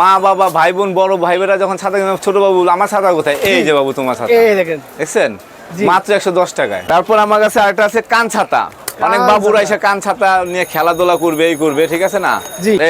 মা বাবা ভাই বোন বড় ভাই বোনেরা যখন ছাতা ছোট বাবু আমার ছাতা কোথায়? এই যে বাবু তোমার ছাতা। এই দেখেন। দেখছেন? মাত্র একশো দশ টাকায়। তারপর আমার কাছে আরেকটা আছে কান ছাতা। অনেক বাবুরা এসে কান ছাতা নিয়ে খেলাধুলা করবে এই করবে ঠিক আছে না?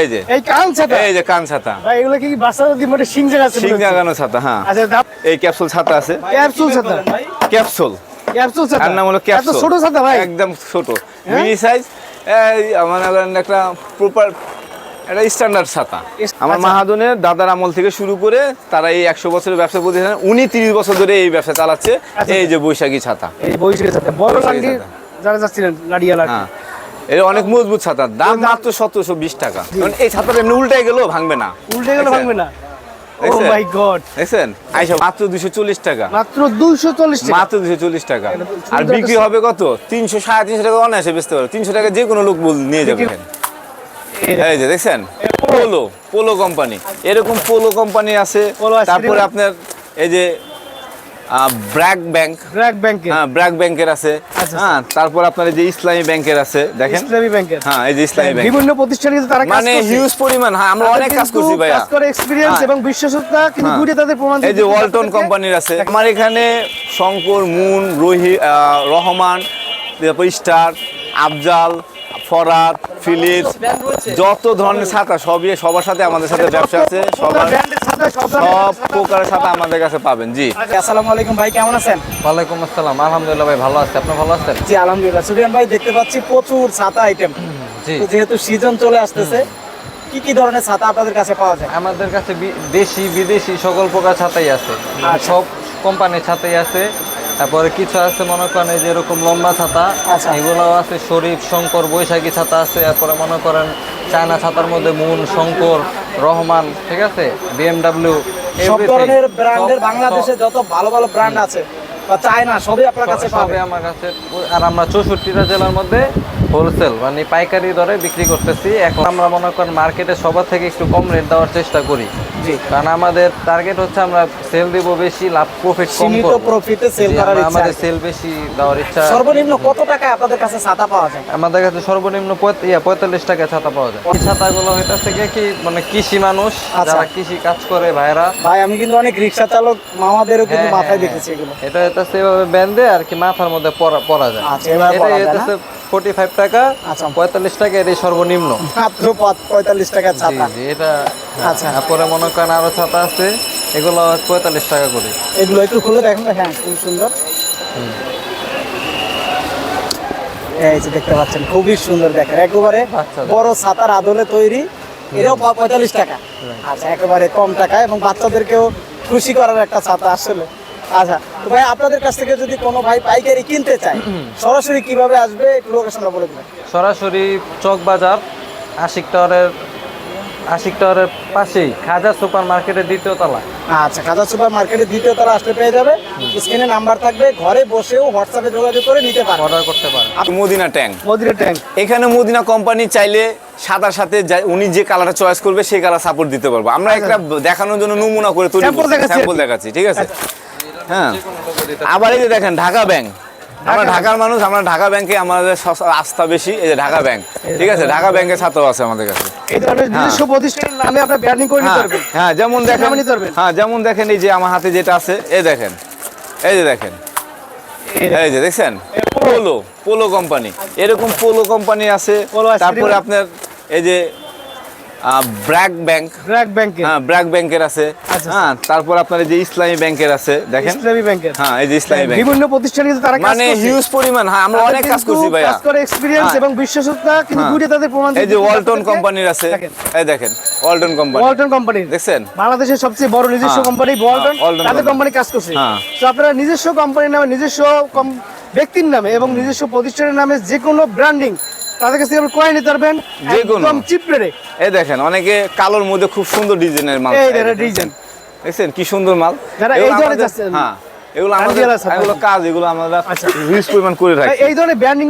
এই যে। এই কান ছাতা? এই যে কান ছাতা। ভাই এগুলো কি বাচ্চাদের মোটে সিং জায়গা আছে সিং জাগানো ছাতা হ্যাঁ। আচ্ছা এই ক্যাপসুল ছাতা আছে। ক্যাপসুল ছাতা? ক্যাপসুল। ক্যাপসুল ছাতা? নাম হলো ক্যাপসুল ছোট ছাতা ভাই? একদম ছোট। হ্যাঁ? Mini size. এই আমার একটা প্রপার একটা স্ট্যান্ডার্ড ছাতা। আমার আচ্ছা। দাদার আমল থেকে শুরু করে তারা এই একশো বছরের ব্যবসা প্রতিষ্ঠান উনি তিরিশ বছর ধরে এই ব্যবসা চালাচ্ছে। আচ্ছা। এই যে বৈশাখী ছাতা। এই বৈশাখী ছাতা। বড় বৈশাখী লান্ডি ছাতা। যারা যাচ্ছিলেন লাডিয়ালা হ্যাঁ। এটা অনেক মজবুত ছাতা। দাম মাত্র সতেরোশো বিশ টাকা। কারণ এই ছাতাটা এমনি উল্টে গেলেও ভাঙবে না। উল্টে গেলে ভাঙবে না। গড মাত্র দুশো চল্লিশ টাকা। মাত্র 240 টাকা। মাত্র দুশো চল্লিশ টাকা। আর বিক্রি হবে কত? তিনশো সাড়ে তিনশো টাকা অনায়াসে বেচতে পারো তিনশো টাকা যে কোনো লোক নিয়ে যাবে। বিক্রি- এই যে দেখছেন? পোলো পোলো কোম্পানি এরকম পোলো কোম্পানি আছে। তারপরে আপনার এই যে ব্র্যাক ব্যাংক ব্র্যাক হ্যাঁ ব্র্যাক ব্যাংকের আছে। আচ্ছা। হ্যাঁ তারপর আপনার যে ইসলামী ব্যাংকের আছে দেখেন। ইসলামী ব্যাংকের হ্যাঁ এই যে ইসলামী ব্যাংক বিভিন্ন প্রতিষ্ঠানে কিন্তু তারা মানে হিউজ পরিমাণ হ্যাঁ আমরা অনেক কাজ করছি ভাইয়া। কাজ করে এক্সপেরিয়েন্স হ্যাঁ। এবং বিশ্বস্ততা কিন্তু হ্যাঁ। দুইটা তাদের প্রমাণ এই যে ওয়ালটন কোম্পানির আছে। আমার এখানে শঙ্কর মুন রোহি রহমান তারপর স্টার আফজাল ফরাত ফিলিপস যত ধরনের ছাতা সবই সবার সাথে আমাদের সাথে ব্যবসা আছে সবার সব। প্রকারের ছাতা আমাদের কাছে পাবেন জি। আসসালামু আলাইকুম ভাই কেমন আছেন? ওয়ালাইকুম আসসালাম আলহামদুলিল্লাহ ভাই ভালো আছে। আপনি ভালো আছেন? জি আলহামদুলিল্লাহ। সুরিয়ান ভাই দেখতে পাচ্ছি প্রচুর ছাতা আইটেম জি। যেহেতু সিজন চলে আসতেছে কি কি ধরনের ছাতা আপনাদের কাছে পাওয়া যায়? আমাদের কাছে দেশি বিদেশি সকল প্রকার ছাতাই আছে। আচ্ছা। সব কোম্পানির ছাতাই আছে। তারপরে কিছু আছে মনে করেন এই যে এরকম লম্বা ছাতা এগুলো এগুলোও আছে শরীফ শঙ্কর বৈশাখী ছাতা আছে তারপরে মনে করেন চায়না ছাতার মধ্যে মুন শঙ্কর রহমান ঠিক আছে? বিএমডাব্লিউ সব ধরনের ব্র্যান্ডের বাংলাদেশে যত ভালো ভালো ব্র্যান্ড আছে বা চায়না সবই আপনার কাছে পাবে আমার কাছে। আর আমরা চৌষট্টিটা জেলার মধ্যে হোলসেল মানে পাইকারি দরে বিক্রি করতেছি। এখন আমরা মনে করেন মার্কেটে সবার থেকে একটু কম রেট দেওয়ার চেষ্টা করি। জি। কারণ আমাদের টার্গেট হচ্ছে আমরা সেল দিব বেশি লাভ প্রফিট কম সীমিত প্রফিটে সেল করার ইচ্ছা আমাদের সেল বেশি দেওয়ার ইচ্ছা সর্বনিম্ন কত টাকায় আপনাদের কাছে ছাতা পাওয়া যায়? আমাদের কাছে সর্বনিম্ন পঁয়ত- ইয়া, পঁয়তাল্লিশ টাকা ছাতা পাওয়া যায়। এই ছাতাগুলো হইতেছে কি মানে কৃষি মানুষ আচ্ছা। যারা কৃষি কাজ করে ভাইরা ভাই আমি কিন্তু অনেক রিক্সা চালক মামাদেরও কিন্তু হ্যাঁ, মাথায় হ্যাঁ, দেখেছি এগুলো। এটা হইতেছে এভাবে বেঁধে আর কি মাথার মধ্যে পরা পরা যায়। আচ্ছা, এটা না? ফোর্টি ফাইভ টাকা আচ্ছা। পঁয়তাল্লিশ টাকা এটাই সর্বনিম্ন। মাত্র পঁয়তাল্লিশ টাকার ছাতা। এটা আচ্ছা। তারপরে মনে করেন আরও ছাতা আছে এগুলো পঁয়তাল্লিশ টাকা করে। এগুলো একটু খুলে দেখেন হ্যাঁ খুব সুন্দর। এই যে দেখতে পাচ্ছেন খুবই সুন্দর দেখেন একেবারে বড় ছাতার আদলে তৈরি এটাও পঁয়তাল্লিশ টাকা। আচ্ছা একেবারে কম টাকা এবং বাচ্চাদেরকেও খুশি করার একটা ছাতা আসলে। আচ্ছা তো ভাই আপনাদের কাছ থেকে যদি কোনো ভাই পাইকারি কিনতে চায় সরাসরি কীভাবে আসবে একটু লোকেশনটা বলে দিবেন। সরাসরি চক বাজার আশিক টাওয়ারের আশিক টাওয়ারের পাশেই খাজা সুপার মার্কেটের দ্বিতীয় তলা। আচ্ছা খাজা সুপার মার্কেটের দ্বিতীয় তলা আসলে পেয়ে যাবে। স্ক্রিনে নাম্বার থাকবে ঘরে বসেও হোয়াটসঅ্যাপে যোগাযোগ করে নিতে পারবে। অর্ডার করতে পারেন মদিনা ট্যাঙ্ক। মদিরা ট্যাঙ্ক। এখানে মদিনা কোম্পানি চাইলে সাদার সাথে উনি যে কালারটা চয়েস করবে সেই কালার সাপোর্ট দিতে পারব। আমরা একটা দেখানোর জন্য নমুনা করে তৈরি স্যাম্পল দেখাচ্ছি ঠিক আছে? হ্যাঁ। আবার এই যে দেখেন ঢাকা ব্যাংক। আমরা ঢাকার মানুষ আমরা ঢাকা ব্যাংকে আমাদের আস্থা বেশি এই যে ঢাকা ব্যাংক। ঠিক আছে? ঢাকা ব্যাংকের ছাত্র আছে আমাদের কাছে। নামে করে নিতে হ্যাঁ পারবেন। হ্যাঁ যেমন দেখেন। হ্যাঁ যেমন দেখেন এই যে আমার হাতে যেটা আছে এই দেখেন। এই যে দেখেন। এই যে দেখছেন? Polo Polo company. এরকম পোলো কোম্পানি আছে। তারপরে আপনার এই যে ব্র্যাক ব্যাংক। ব্র্যাক ব্যাংকে হ্যাঁ ব্র্যাক ব্যাংকের আছে। আচ্ছা। হ্যাঁ তারপর আপনার এই যে ইসলামী ব্যাংকের আছে দেখেন। ইসলামী ব্যাংকের? হ্যাঁ এই যে ইসলামী ব্যাংক বিভিন্ন প্রতিষ্ঠানে কিন্তু তারা মানে হিউজ পরিমাণ হ্যাঁ আমরা অনেক কাজ করছি ভাইয়া। কাজ করে এক্সপেরিয়েন্স হ্যাঁ। এবং বিশ্বস্ততা কিন্তু হ্যাঁ। তাদের প্রমাণ এই যে ওয়ালটন কোম্পানির আছে। এই দেখেন ওয়ালটন কোম্পানি। ওয়ালটন কোম্পানির দেখছেন? বাংলাদেশের সবচেয়ে বড় নিজস্ব হ্যাঁ। কোম্পানি ওয়ালটন। হ্যাঁ, তাদের কোম্পানি। কোম্পানি কাজ করছে। হ্যাঁ। তো আপনারা নিজস্ব কোম্পানির নামে নিজস্ব ব্যক্তির নামে এবং নিজস্ব প্রতিষ্ঠানের নামে যে কোনো ব্র্যান্ডিং তাদের কাছ আপনি ক্রয় নিতে পারবেন যে কোনো। একদম চিপ রেটে এই দেখেন অনেকে কালোর মধ্যে খুব সুন্দর ডিজাইনের মাল এই ডিজাইন। দেখছেন কি সুন্দর মাল? যারা এই ধরনের যাচ্ছেন, হ্যাঁ এগুলো আমাদের এগুলো কাজ এগুলো আমরা আচ্ছা। পরিমাণ করে রাখি এই ধরনের ব্র্যান্ডিং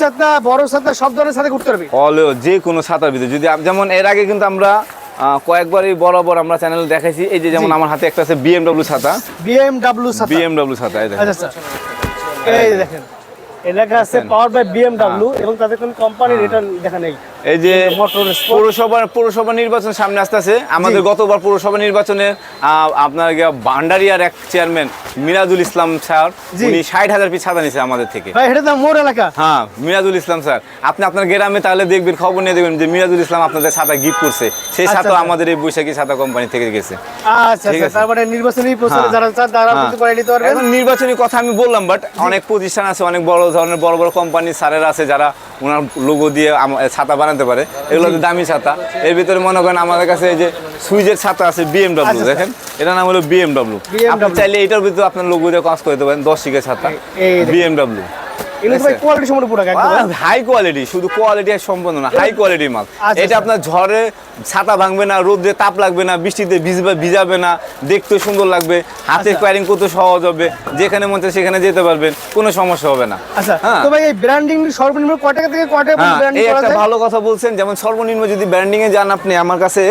ছাতা বড় ছাতা সব ধরনের সাথে করতে পারবে। হলেও যে কোনো ছাতার ভিতরে যদি যেমন এর আগে কিন্তু আমরা কয়েকবারই বরাবর আমরা চ্যানেলে দেখাইছি। এই যে যেমন আমার হাতে একটা আছে বিএমডব্লিউ ছাতা বিএমডব্লিউ ছাতা বিএমডব্লিউ ছাতা এই দেখেন। আচ্ছা আচ্ছা। এই দেখেন। এই লেখা আছে পাওয়ার বাই বিএমডাব্লিউ এবং তাদের কোনো কোম্পানি রিটার্ন দেখা নেই। এই যে পৌরসভা পৌরসভা নির্বাচন সামনে আমাদের গতবার পৌরসভা নির্বাচনে আপনার ভান্ডারিয়ার এক চেয়ারম্যান মিরাজুল ইসলাম স্যার উনি ষাট হাজার পিস ছাতা নিছে আমাদের থেকে। মোর এলাকা। হ্যাঁ মিরাজুল ইসলাম স্যার। আপনি আপনার গ্রামে তাহলে দেখবেন খবর নিয়ে দেখবেন যে মিরাজুল ইসলাম আপনাদের ছাতা গিফট করছে। সেই আচ্ছা, ছাতা আচ্ছা। আমাদের এই বৈশাখী ছাতা কোম্পানি থেকে গেছে। আচ্ছা। তারপরে নির্বাচনী প্রচারে হ্যাঁ। যারা তারা হ্যাঁ। করে নিতে পারবেন। নির্বাচনী কথা আমি বললাম বাট অনেক প্রতিষ্ঠান আছে অনেক বড় ধরনের বড় বড় কোম্পানি স্যারেরা আছে যারা ওনার লোগো দিয়ে ছাতা বানাতে পারে। এগুলো হচ্ছে দামি ছাতা। এর ভিতরে মনে করেন আমাদের কাছে এই যে সুইজের ছাতা আছে বিএমডব্লিউ আচ্ছা, দেখেন? এটার নাম হলো বিএমডব্লিউ আপনি চাইলে এটার ভিতরে আপনার লোগো দিয়ে কাজ করতে পারেন দশ শিখে ছাতা। বিএমডব্লিউ এগুলো ভাই কোয়ালিটি সম্পূর্ণ পুরো একদম হাই কোয়ালিটি শুধু কোয়ালিটি সম্পন্ন না হাই কোয়ালিটির মাল। আচ্ছা, এটা আচ্ছা। আপনার ঝড়ে ছাতা ভাঙবে না রোদে তাপ লাগবে না বৃষ্টিতে ভিজবে ভিজাবে না দেখতে সুন্দর লাগবে হাতে আচ্ছা। করতে সহজ হবে যেখানে মন চায় সেখানে যেতে পারবেন কোনো সমস্যা হবে না। আচ্ছা তো ভাই এই ব্র্যান্ডিং সর্বনিম্ন কয় টাকা থেকে কয় টাকা হ্যাঁ, ব্র্যান্ডিং করা একটা ভালো কথা বলছেন যেমন সর্বনিম্ন যদি ব্র্যান্ডিং এ যান আপনি আমার কাছে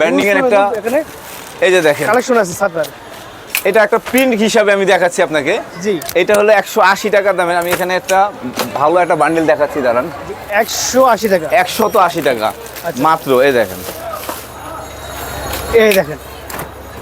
ব্র্যান্ডিং এর একটা এই যে দেখেন। কালেকশন আছে সাতবার এটা একটা প্রিন্ট হিসাবে আমি দেখাচ্ছি আপনাকে। জি। এটা হলো একশো আশি টাকার দামের। আমি এখানে একটা ভালো একটা বান্ডেল দেখাচ্ছি দাঁড়ান। একশো আশি টাকা। একশত আশি টাকা। আচ্ছা। মাত্র এই দেখেন। এই দেখেন।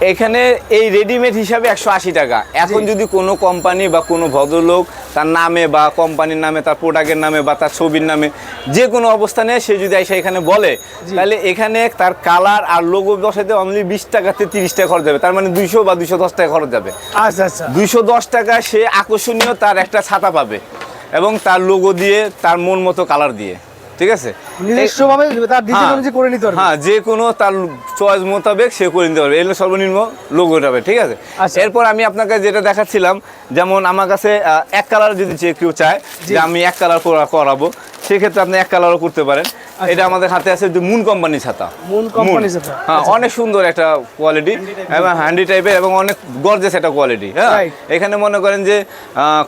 এখানে এই রেডিমেড হিসাবে একশো আশি টাকা। এখন যদি কোনো কোম্পানি বা কোনো ভদ্রলোক তার নামে বা কোম্পানির নামে তার প্রোডাক্টের নামে বা তার ছবির নামে যে কোনো অবস্থানে সে যদি এসে এখানে বলে তাহলে এখানে তার কালার আর লোগো বসাতে অনলি বিশ টাকাতে তিরিশ টাকা খরচ যাবে। তার মানে দুইশো বা দুইশো দশ টাকা খরচ যাবে। আচ্ছা আচ্ছা। দুইশো দশ টাকা সে আকর্ষণীয় তার একটা ছাতা পাবে এবং তার লোগো দিয়ে তার মন মতো কালার দিয়ে। ঠিক আছে? নিজস্বভাবে তার ডিজাইন হ্যাঁ, অনুযায়ী করে নিতে পারবে। হ্যাঁ যে কোনো তার চয়েস মোতাবেক সে করে নিতে পারবে। এগুলো সর্বনিম্ন লোগোটা হবে ঠিক আছে? আচ্ছা। এরপর আমি আপনাকে যেটা দেখাচ্ছিলাম যেমন আমার কাছে এক কালার যদি যে কেউ চায় যে আমি এক কালার করাবো সেক্ষেত্রে আপনি এক কালারও করতে পারেন। এটা আমাদের হাতে আছে যে মুন কোম্পানি ছাতা। মুন কোম্পানি ছাতা। হ্যাঁ আচ্ছা। অনেক সুন্দর একটা কোয়ালিটি এবং হ্যান্ডি টাইপের এবং অনেক গর্জেস একটা কোয়ালিটি হ্যাঁ? এখানে মনে করেন যে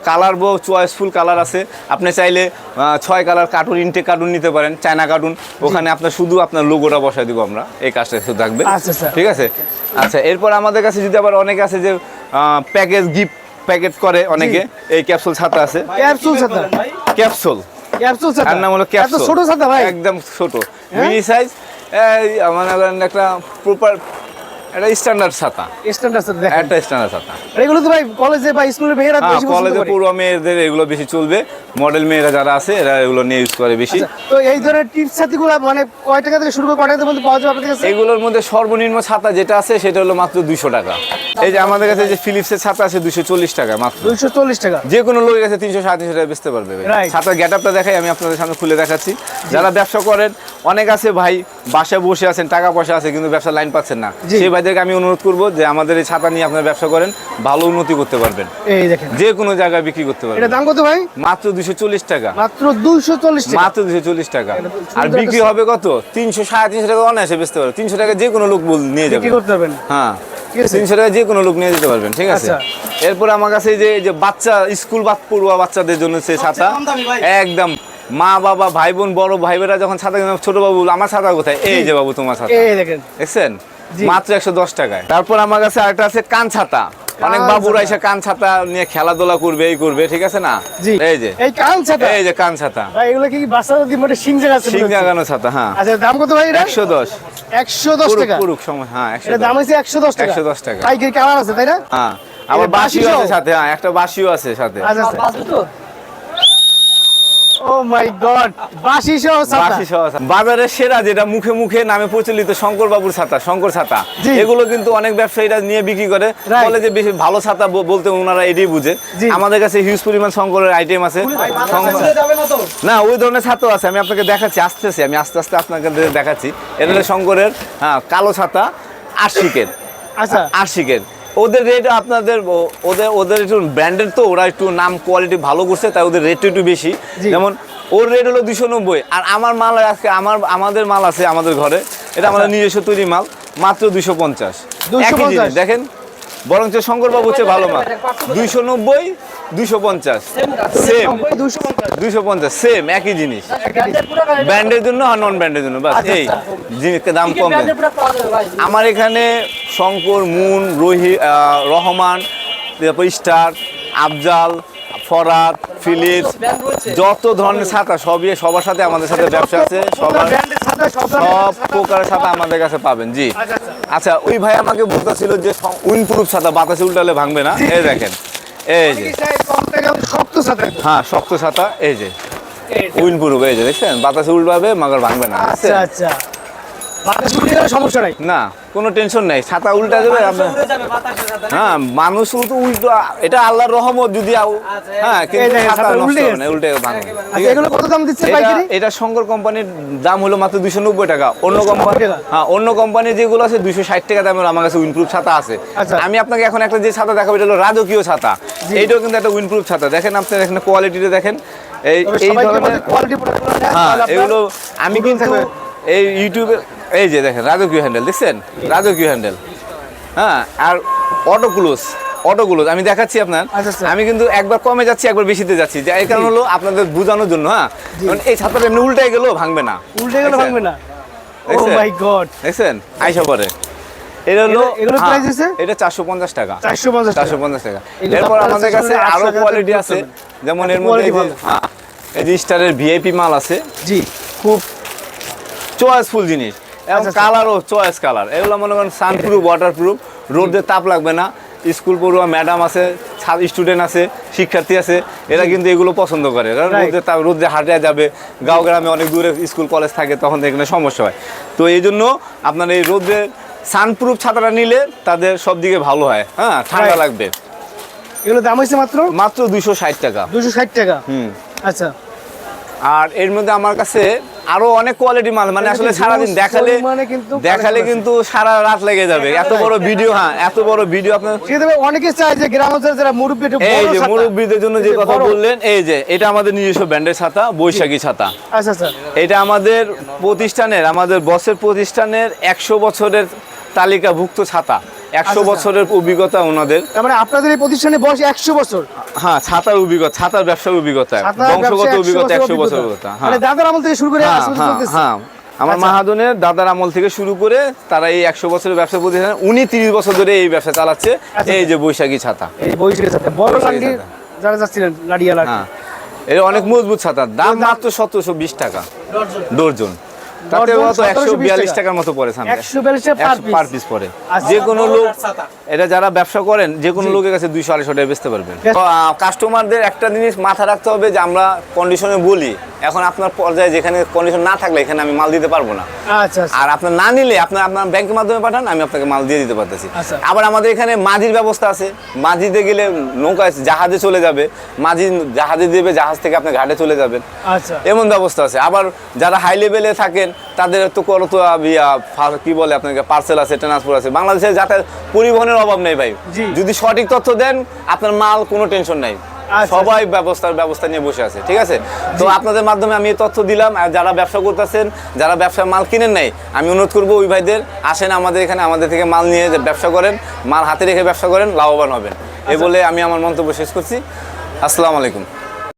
কালার বো চয়েসফুল কালার আছে। আপনি চাইলে ছয় কালার কার্টুন ইনটেক কার্টুন নিতে পারেন চায়না কার্টুন ওখানে আপনার শুধু আপনার লোগোটা বসাই দিব আমরা এই কাজটা শুধু থাকবে। আচ্ছা, ঠিক আছে? আচ্ছা এরপর আমাদের কাছে যদি আবার অনেকে আছে যে প্যাকেজ গিফট প্যাকেট করে অনেকে এই ক্যাপসুল ছাতা আছে। ক্যাপসুল ছাতা। ক্যাপসুল ক্যাপসুল ছাতা। তার নাম হলো ক্যাপসুল। ছোট ছাতা ভাই। একদম ছোট। হ্যাঁ? মিনি সাইজ এই আমার একটা প্রপার একটা স্ট্যান্ডার্ড ছাতা। স্ট্যান্ডার্ড ছাতা দেখেন। একটা স্ট্যান্ডার্ড ছাতা। এগুলো তো ভাই কলেজে বা স্কুলের মেয়েরা হ্যাঁ বেশি কলেজে। পড়ুয়া মেয়েদের এগুলো বেশি চলবে। মডেল মেয়েরা যারা আছে এরা এগুলো নিয়ে ইউজ করে বেশি। আচ্ছা, তো এই ধরনের টিপস ছাতিগুলো মানে কয় টাকা থেকে শুরু করে কয় টাকার মধ্যে পাওয়া যাবে আপনাদের কাছে? এগুলোর মধ্যে সর্বনিম্ন ছাতা যেটা আছে সেটা হলো মাত্র দুইশো টাকা। এই যে আমাদের কাছে যে ফিলিপসের ছাতা আছে দুইশো চল্লিশ টাকা মাত্র। দুইশো চল্লিশ টাকা। যে কোনো লোকের কাছে তিনশো সাড়ে তিনশো টাকা বেচতে পারবে ভাই। ছাতার গেট আপটা দেখাই আমি আপনাদের সামনে খুলে দেখাচ্ছি। যারা ব্যবসা করেন অনেক আছে ভাই বাসায় বসে আছেন টাকা পয়সা আছে কিন্তু ব্যবসা লাইন পাচ্ছেন না। সেই ভাইদেরকে আমি অনুরোধ করব যে আমাদের এই ছাতা নিয়ে আপনার ব্যবসা করেন ভালো উন্নতি করতে পারবেন। এই দেখেন। যে কোনো জায়গায় বিক্রি করতে পারবেন। এটা দাম কত ভাই? মাত্র দুশো চল্লিশ টাকা। মাত্র দুইশো চল্লিশ টাকা। মাত্র দুশো চল্লিশ টাকা। আর বিক্রি হবে কত? তিনশো সাড়ে তিনশো টাকা অনায়াসে বেচতে পারবে তিনশো টাকা যে কোনো লোক বল- নিয়ে যাবে। কি করতে পারবেন। হ্যাঁ। তিনশো টাকা যে কোনো লোক নিয়ে যেতে পারবেন ঠিক আছে? আচ্ছা। এরপর আমার কাছে যে বাচ্চা স্কুল বাদ পড়ুয়া বাচ্চাদের জন্য সে ছাতা। একদম মা বাবা ভাই বোন বড় ভাই বোনেরা যখন ছাতা ছোট বাবু আমার ছাতা কোথায়? এই যে বাবু তোমার ছাতা। এই দেখেন। দেখছেন? মাত্র একশো দশ টাকায়। তারপর আমার কাছে আরেকটা আছে কান ছাতা। অনেক বাবুরা এসে কান ছাতা নিয়ে খেলাধুলা করবে এই করবে ঠিক আছে না? এই যে। এই কান ছাতা? এই যে কান ছাতা। এগুলো কি বাচ্চাদের মোটে সিং জায়গা আছে সিং জাগানো ছাতা হ্যাঁ। আচ্ছা দাম কত ভাই এটা? একশো দশ। একশো দশ পুরুক টাকা? পুরুক সময় হ্যাঁ একশো দাম একশো দশ টাকা। 110 টাকা। পাইকারি কালার আছে তাই না? হ্যাঁ। আবার বাসিও আছে সাথে হ্যাঁ একটা বাসিও আছে সাথে। আচ্ছা আচ্ছা। ও মাই গড বাসি সহ ছাতা। বাসি সহ বাজারের সেরা যেটা মুখে মুখে নামে প্রচলিত শঙ্কর বাবুর ছাতা শঙ্কর ছাতা। এগুলো কিন্তু অনেক ব্যবসায়ীরা নিয়ে বিক্রি করে। বলে যে বেশি ভালো ছাতা বলতে ওনারা এটাই বুঝে। আমাদের কাছে হিউজ পরিমাণ শঙ্করের আইটেম আছে। শঙ্কর- না ওই ধরনের ছাতা আছে। আমি আপনাকে দেখাচ্ছি আসতেছি আমি আস্তে আস্তে আপনাকে দেখাচ্ছি। এটা হলো শঙ্করের হ্যাঁ কালো ছাতা আশিকের আচ্ছা। আশিকের ওদের রেট আপনাদের ওদের ওদের একটু ব্র্যান্ডের তো ওরা একটু নাম কোয়ালিটি ভালো করছে তাই ওদের রেটটা একটু বেশি। যেমন ওর রেট হলো দুশো নব্বই আর আমার মাল আজকে আমার আমাদের মাল আছে আমাদের ঘরে। এটা আমাদের নিজস্ব তৈরি মাল মাত্র দুশো পঞ্চাশ। 250 দেখেন। বরঞ্চ শঙ্করবাবু হচ্ছে ভালো মাল দুইশো নব্বই দুশো পঞ্চাশ। সেম দুইশো পঞ্চাশ। সেম একই জিনিস। ব্র্যান্ডের জন্য আর নন ব্র্যান্ডের জন্য, বাস, এই জিনিসের দাম কম আমার এখানে শঙ্কর, মুন, রহি রহমান, তারপর স্টার, আফজাল, ফরাদ ফিলিপস যত ধরনের ছাতা সবই সবার সাথে আমাদের সাথে ব্যবসা আছে, সবার সব প্রকারের ছাতা আমাদের কাছে পাবেন জি। আচ্ছা আচ্ছা। আচ্ছা ওই ভাই আমাকে বলতেছিল যে উইনপ্রুফ ছাতা বাতাসে উল্টালে ভাঙবে না। এই দেখেন এই যে। শক্ত ছাতা হ্যাঁ শক্ত ছাতা এই যে। উইনপ্রুফ এই যে দেখছেন? বাতাসে উল্টাবে মাগার ভাঙবে না আচ্ছা আচ্ছা। সমস্যা নাই। না কোনো টেনশন নেই। ছাতা উল্টা আপনার হ্যাঁ মানুষ তো উল্টো এটা আল্লাহর রহমত যদি আও- হ্যাঁ কিন্তু ছাতা উল্টে ঠিক আচ্ছা? এগুলো কত দাম দিচ্ছে এটা পাইকারি? এটা শঙ্কর কোম্পানির দাম হলো মাত্র দুশো নব্বই টাকা। অন্য 290 কোম্পানি হ্যাঁ অন্য কোম্পানির যেগুলো আছে দুশো ষাট টাকা দামের আমার কাছে উইনপ্রুফ ছাতা আছে। আচ্ছা। আমি আপনাকে এখন একটা যে ছাতা দেখাবো এটা হলো রাজকীয় ছাতা। এইটাও কিন্তু একটা উইনপ্রুফ ছাতা। দেখেন আপনি এখানে কোয়ালিটিটা দেখেন। এই এই ধরনের হ্যাঁ এগুলো আমি কিন্তু এই ইউটিউবে এই যে দেখেন রাজকীয় হ্যান্ডেল দেখছেন? রাজকীয় হ্যান্ডেল হ্যাঁ আর অটো ক্লোজ অটো ক্লোজ আমি দেখাচ্ছি আপনার। আচ্ছা, আচ্ছা। আমি কিন্তু একবার কমে যাচ্ছি একবার বেশিতে যাচ্ছি। যে এই কারণ হলো আপনাদের বোঝানোর জন্য হ্যাঁ? কারণ এই ছাতাটা এমনি উল্টাই গেলেও ভাঙবে না। উল্টে গেলে ভাঙবে না। ও মাই গড দেখছেন? আইসা পরে। এটা হলো এগুলো- এগুলোর হ্যাঁ? এটা টাকা। 450 টাকা। চারশো পঞ্চাশ টাকা। এরপর আমাদের কাছে আরও কোয়ালিটি আছে। যেমন এর মধ্যে হ্যাঁ, এই যে স্টারের ভিআইপি মাল আছে। জি খুব চয়েসফুল জিনিস। এবং কালারও চয়েস কালার এগুলো মনে করেন সানপ্রুফ ওয়াটারপ্রুফ রোদের তাপ লাগবে না। স্কুল পড়ুয়া ম্যাডাম আছে স্টুডেন্ট আছে শিক্ষার্থী আছে এরা কিন্তু এগুলো পছন্দ করে। কারণ. রোদে তাপ রোদে হাঁটে যাবে গাঁও গ্রামে অনেক দূরে স্কুল কলেজ থাকে তখন এখানে সমস্যা হয়। তো এই জন্য আপনার এই রোদে সানপ্রুফ ছাতাটা নিলে তাদের সব দিকে ভালো হয়। হ্যাঁ ঠান্ডা লাগবে। এগুলো দাম হয়েছে মাত্র? মাত্র দুইশো ষাট টাকা। দুশো ষাট টাকা। হুম। আচ্ছা। আর এর মধ্যে আমার কাছে আরও অনেক কোয়ালিটি মাল মানে আসলে সারাদিন দেখালে কিন্তু দেখালে কিন্তু সারা রাত লেগে যাবে। এত বড় ভিডিও হ্যাঁ এত বড় ভিডিও আপনার অনেকে চায় যে গ্রাম অঞ্চলে যারা মুরব্বী একটু এই বড় যে মুরব্বীদের জন্য যে কথা বললেন এই যে এটা আমাদের নিজস্ব ব্র্যান্ডের ছাতা বৈশাখী ছাতা। আচ্ছা আচ্ছা। এটা আমাদের প্রতিষ্ঠানের আমাদের বসের প্রতিষ্ঠানের একশো বছরের তালিকাভুক্ত ছাতা। একশো আচ্ছা। বছরের অভিজ্ঞতা ওনাদের মানে আপনাদের এই প্রতিষ্ঠানে বয়স একশো বছর হ্যাঁ ছাতার অভিজ্ঞতা ছাতার ব্যবসার অভিজ্ঞতা বংশগত অভিজ্ঞতা একশো। বছর অভিজ্ঞতা হ্যাঁ মানে দাদার আমল থেকে শুরু করে হ্যাঁ, হ্যাঁ। হ্যাঁ। আমার আচ্ছা। মাহাজনের দাদার আমল থেকে শুরু করে তারা এই একশো বছরের ব্যবসা প্রতিষ্ঠান উনি তিরিশ বছর ধরে এই ব্যবসা চালাচ্ছে আচ্ছা। এই যে বৈশাখী ছাতা এই বড় ছাতা। যারা যাচ্ছিলেন লাড়িয়া হ্যাঁ এটা অনেক মজবুত ছাতা দাম মাত্র সতেরোশো বিশ টাকা ডর্জন তাতে টাকার মতো পড়ে সামনে। টাকা পার পিস পরে আচ্ছা। যে কোনো লোক এটা যারা ব্যবসা করেন যে কোনো লোকের কাছে দুইশো আড়াইশো টাকা বেচতে পারবেন। কাস্টমারদের একটা জিনিস মাথা রাখতে হবে যে আমরা কন্ডিশনে বলি এখন আপনার পর্যায়ে যেখানে কন্ডিশন না থাকলে এখানে আমি মাল দিতে পারব না। আচ্ছা আচ্ছা। আর আপনার না নিলে আপনার আপনার ব্যাংকের মাধ্যমে পাঠান আমি আপনাকে মাল দিয়ে দিতে পারতেছি। আচ্ছা। আবার আমাদের এখানে মাঝির ব্যবস্থা আছে। মাঝিতে গেলে নৌকায় জাহাজে চলে যাবে। মাঝি জাহাজে দেবে জাহাজ থেকে আপনি ঘাটে চলে যাবেন। আচ্ছা। এমন ব্যবস্থা আছে। আবার যারা হাই লেভেলে থাকেন তাদের তো কোনো তো কি বলে আপনাকে পার্সেল আছে ট্রান্সপোর্ট আছে। বাংলাদেশে যাতায়াত পরিবহনের অভাব নেই ভাই। যদি সঠিক তথ্য দেন আপনার মাল কোনো টেনশন নাই। আচ্ছা। সবাই ব্যবস্থার ব্যবস্থা নিয়ে বসে আছে ঠিক আছে? তো আপনাদের মাধ্যমে আমি তথ্য দিলাম আর যারা ব্যবসা করতেছেন যারা ব্যবসার মাল কিনেন নাই আমি অনুরোধ করব ওই ভাইদের আসেন আমাদের এখানে আমাদের থেকে মাল নিয়ে যে ব্যবসা করেন মাল হাতে রেখে ব্যবসা করেন লাভবান হবেন। এ আচ্ছা। বলে আমি আমার মন্তব্য শেষ করছি। আসসালামু আলাইকুম।